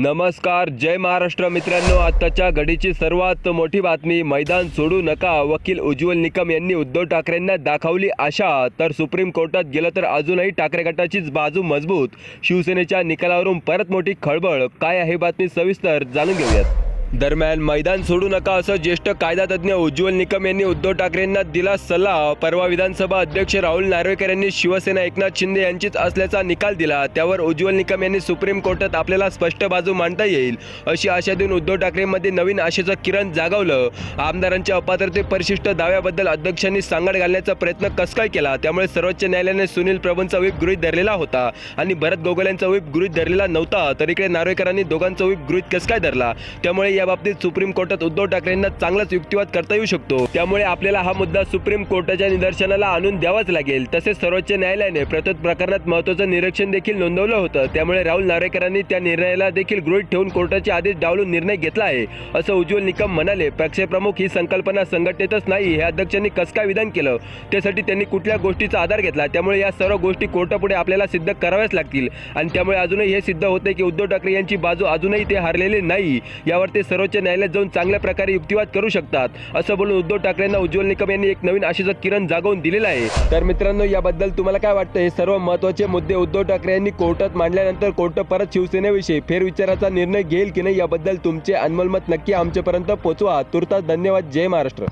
नमस्कार जय महाराष्ट्र मित्रांनो. आत्ताच्या घडीची सर्वात मोठी बातमी मैदान सोडू नका वकील उज्ज्वल निकम यांनी उद्धव ठाकरेंना दाखवली आशा. तर सुप्रीम कोर्टात गेलं तर अजूनही ठाकरे गटाचीच बाजू मजबूत. शिवसेनेच्या निकालावरून परत मोठी खळबळ. काय आहे बातमी सविस्तर जाणून घेऊयात. दरम्यान मैदान सोडू नका असं ज्येष्ठ कायदा तज्ज्ञ उज्ज्वल निकम यांनी उद्धव ठाकरेंना दिला सल्ला. परवा विधानसभा अध्यक्ष राहुल नार्वेकर यांनी शिवसेना एकनाथ शिंदे यांचीच असल्याचा निकाल दिला. त्यावर उज्ज्वल निकम यांनी सुप्रीम कोर्टात आपल्याला स्पष्ट बाजू मांडता येईल अशी आशा देऊन उद्धव ठाकरेंमध्ये नवीन आशेचं किरण जागवलं. आमदारांच्या अपात्रते परिशिष्ट दाव्याबद्दल अध्यक्षांनी सांगड घालण्याचा प्रयत्न कसकाय केला? त्यामुळे सर्वोच्च न्यायालयाने सुनील प्रभूंचा व्हीप गृहित धरलेला होता आणि भरत गोगल यांचा व्हीप गृहित धरलेला नव्हता. तर इकडे नार्वेकरांनी दोघांचा व्हीप गृहित कसकाय धरला? त्यामुळे या बाबतीत सुप्रीम कोर्टात उद्धव ठाकरेंना चांगलाच युक्तिवाद करता येऊ शकतो. त्यामुळे आपल्याला हा मुद्दा सुप्रीम कोर्टाच्या निदर्शनाला आणून द्यावाच लागेल. तसेच सर्वोच्च न्यायालयाने प्रत्येक प्रकरणात महत्वाचं निरीक्षण देखील नोंदवलं होतं. त्यामुळे राहुल नार्वेकरांनी त्या निर्णयाला देखील गृहीत ठेवून कोर्टाचे आदेश डावलून निर्णय घेतला आहे असं उज्ज्वल निकम म्हणाले. पक्षप्रमुख ही संकल्पना संघटनेतच नाही हे अध्यक्षांनी कस काय विधान केलं? त्यासाठी त्यांनी कुठल्या गोष्टीचा आधार घेतला? त्यामुळे या सर्व गोष्टी कोर्टापुढे आपल्याला सिद्ध कराव्याच लागतील. आणि त्यामुळे अजूनही हे सिद्ध होते की उद्धव ठाकरे यांची बाजू अजूनही ते हरलेले नाही. यावर ते सर्वोच्च न्यायालयात जाऊन चांगल्या प्रकारे युक्तिवाद करू शकतात असं बोलून उद्धव ठाकरेंना उज्ज्वल निकम यांनी एक नवीन आशेचा किरण जागवून दिलेलं आहे. तर मित्रांनो याबद्दल तुम्हाला काय वाटतं? हे सर्व महत्त्वाचे मुद्दे उद्धव ठाकरे यांनी कोर्टात मांडल्यानंतर कोर्ट परत शिवसेनेविषयी फेरविचाराचा निर्णय घेईल की नाही याबद्दल तुमचे अनमोल मत नक्की आमच्यापर्यंत पोहोचवा तुर्तास धन्यवाद. जय महाराष्ट्र.